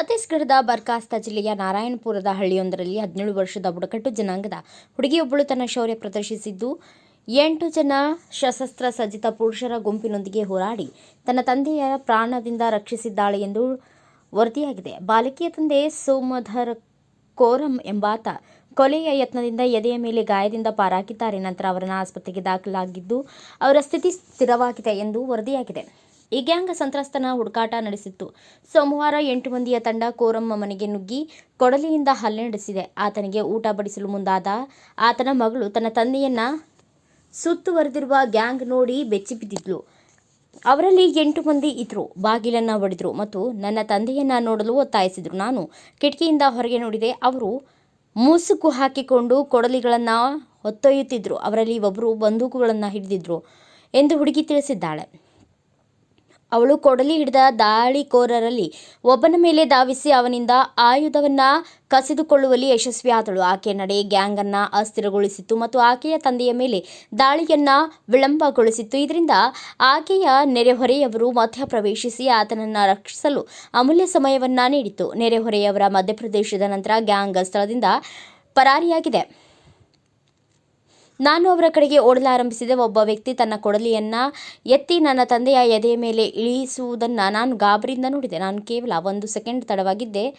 ರಾಜಸ್ಥಾನದ ಬರ್ಕಾಸ್ತ ಜಿಲ್ಲೆಯ ನಾರಾಯಣಪುರದ ಹಳ್ಳಿಯೊಂದರಲ್ಲಿ ಹದಿನೇಳು ವರ್ಷದ ಬುಡಕಟ್ಟು ಜನಾಂಗದ ಹುಡುಗಿಯೊಬ್ಬಳು ತನ್ನ ಶೌರ್ಯ ಪ್ರದರ್ಶಿಸಿದ್ದು, ಎಂಟು ಜನ ಸಶಸ್ತ್ರ ಸಜ್ಜಿತ ಪುರುಷರ ಗುಂಪಿನೊಂದಿಗೆ ಹೋರಾಡಿ ತನ್ನ ತಂದೆಯ ಪ್ರಾಣದಿಂದ ರಕ್ಷಿಸಿದ್ದಾಳೆ ಎಂದು ವರದಿಯಾಗಿದೆ. ಬಾಲಕಿಯ ತಂದೆ ಸೋಮಧರ್ ಕೋರಂ ಎಂಬಾತ ಕೊಲೆಯ ಯತ್ನದಿಂದ ಎದೆಯ ಮೇಲೆ ಗಾಯದಿಂದ ಪಾರಾಗಿದ್ದಾರೆ. ನಂತರ ಅವರನ್ನು ಆಸ್ಪತ್ರೆಗೆ ದಾಖಲಾಗಿದ್ದು, ಅವರ ಸ್ಥಿತಿ ಸ್ಥಿರವಾಗಿದೆ ಎಂದು ವರದಿಯಾಗಿದೆ. ಈ ಗ್ಯಾಂಗ್ ಸಂತ್ರಸ್ತನ ಹುಡುಕಾಟ ನಡೆಸಿತ್ತು. ಸೋಮವಾರ ಎಂಟು ಮಂದಿಯ ತಂಡ ಕೋರಮ್ಮ ಮನೆಗೆ ನುಗ್ಗಿ ಕೊಡಲಿಯಿಂದ ಹಲ್ಲೆ ನಡೆಸಿದೆ. ಆತನಿಗೆ ಊಟ ಬಡಿಸಲು ಮುಂದಾದ ಆತನ ಮಗಳು ತನ್ನ ತಂದೆಯನ್ನ ಸುತ್ತುವರೆದಿರುವ ಗ್ಯಾಂಗ್ ನೋಡಿ ಬೆಚ್ಚಿ ಬಿದ್ದಿದ್ಲು. ಅವರಲ್ಲಿ ಎಂಟು ಮಂದಿ ಇದ್ರು. ಬಾಗಿಲನ್ನ ಹೊಡೆದ್ರು ಮತ್ತು ನನ್ನ ತಂದೆಯನ್ನ ನೋಡಲು ಒತ್ತಾಯಿಸಿದ್ರು. ನಾನು ಕಿಟಕಿಯಿಂದ ಹೊರಗೆ ನೋಡಿದೆ. ಅವರು ಮೂಸುಕು ಹಾಕಿಕೊಂಡು ಕೊಡಲಿಗಳನ್ನು ಹೊತ್ತೊಯ್ಯುತ್ತಿದ್ರು. ಅವರಲ್ಲಿ ಒಬ್ಬರು ಬಂದೂಕುಗಳನ್ನು ಹಿಡಿದಿದ್ರು ಎಂದು ಹುಡುಗಿ ತಿಳಿಸಿದ್ದಾಳೆ. ಅವಳು ಕೊಡಲಿ ಹಿಡಿದ ದಾಳಿಕೋರರಲ್ಲಿ ಒಬ್ಬನ ಮೇಲೆ ಧಾವಿಸಿ ಅವನಿಂದ ಆಯುಧವನ್ನ ಕಸಿದುಕೊಳ್ಳುವಲ್ಲಿ ಯಶಸ್ವಿಯಾದಳು ಆಕೆಯ ನಡೆ ಗ್ಯಾಂಗ್ ಅನ್ನ ಅಸ್ಥಿರಗೊಳಿಸಿತ್ತು ಮತ್ತು ಆಕೆಯ ತಂದೆಯ ಮೇಲೆ ದಾಳಿಯನ್ನ ವಿಳಂಬಗೊಳಿಸಿತ್ತು. ಇದರಿಂದ ಆಕೆಯ ನೆರೆಹೊರೆಯವರು ಮಧ್ಯಪ್ರವೇಶಿಸಿ ಆತನನ್ನ ರಕ್ಷಿಸಲು ಅಮೂಲ್ಯ ಸಮಯವನ್ನ ನೀಡಿತು ನೆರೆಹೊರೆಯವರ ಮಧ್ಯಪ್ರದೇಶದ ನಂತರ ಗ್ಯಾಂಗ್ ಸ್ಥಳದಿಂದ ಪರಾರಿಯಾಗಿದೆ. ನಾನು ಅವರ ಕಡೆಗೆ ಓಡಲಾರಂಭಿಸಿದೆ ಒಬ್ಬ ವ್ಯಕ್ತಿ ತನ್ನ ಕೊಡಲಿಯನ್ನ ಎತ್ತಿ ನನ್ನ ತಂದೆಯ ಎದೆಯ ಮೇಲೆ ಇಳಿಸುವುದನ್ನು ನಾನು ಗಾಬರಿಯಿಂದ ನೋಡಿದೆ. ನಾನು ಕೇವಲ ಒಂದು ಸೆಕೆಂಡ್ ತಡವಾಗಿದ್ದೆ.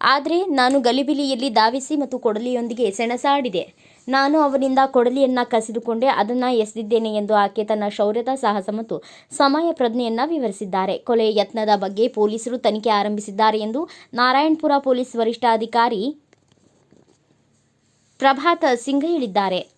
ಆದರೆ ನಾನು ಗಲಿಬಿಲಿಯಲ್ಲಿ ಧಾವಿಸಿ ಮತ್ತು ಕೊಡಲಿಯೊಂದಿಗೆ ಸೆಣಸಾಡಿದೆ. ನಾನು ಅವನಿಂದ ಕೊಡಲಿಯನ್ನ ಕಸಿದುಕೊಂಡೆ. ಅದನ್ನು ಎಸೆದಿದ್ದೇನೆ ಎಂದು ಆಕೆ ತನ್ನ ಶೌರ್ಯದ ಸಾಹಸ ಮತ್ತು ಸಮಯ ಪ್ರಜ್ಞೆಯನ್ನು ವಿವರಿಸಿದ್ದಾರೆ. ಕೊಲೆ ಯತ್ನದ ಬಗ್ಗೆ ಪೊಲೀಸರು ತನಿಖೆ ಆರಂಭಿಸಿದ್ದಾರೆ ಎಂದು ನಾರಾಯಣಪುರ ಪೊಲೀಸ್ ವರಿಷ್ಠಾಧಿಕಾರಿ ಪ್ರಭಾತ್ ಸಿಂಗ್ ಹೇಳಿದ್ದಾರೆ.